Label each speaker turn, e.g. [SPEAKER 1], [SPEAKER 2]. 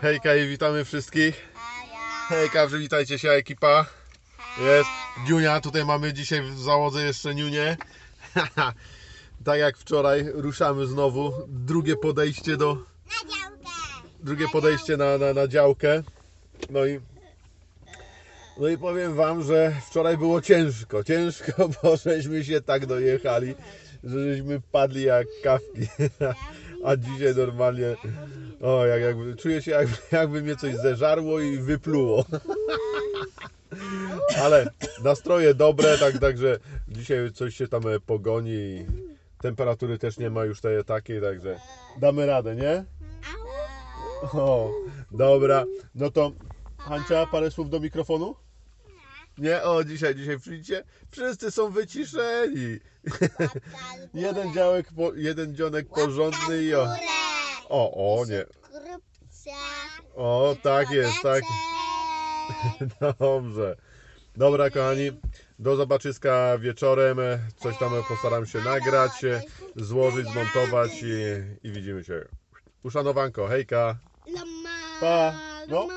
[SPEAKER 1] Hejka i witamy wszystkich. Hejka, przywitajcie się ekipa. Jest Niunia, tutaj mamy dzisiaj w załodze jeszcze Niunię. tak jak wczoraj ruszamy znowu. Drugie podejście do... Drugie podejście na, na, na działkę. No i... No i powiem wam, że wczoraj było ciężko. Ciężko, bo żeśmy się tak dojechali, że żeśmy padli jak kawki. A dzisiaj normalnie, o jak, jakby, czuję się jakby, jakby mnie coś zeżarło i wypluło. Ale nastroje dobre, tak, także dzisiaj coś się tam e, pogoni i temperatury też nie ma już tej takiej, także damy radę, nie? O, dobra, no to Hancia, parę słów do mikrofonu? Nie, o dzisiaj, dzisiaj przyjdzie. Wszyscy są wyciszeni. jeden działek, po, jeden dzionek porządny i o. O, o nie. O, tak jest, tak. Dobrze. Dobra, kochani. Do zobaczyska wieczorem. Coś tam postaram się nagrać, złożyć, zmontować i, i widzimy się. Uszanowanko, hejka. Pa. No.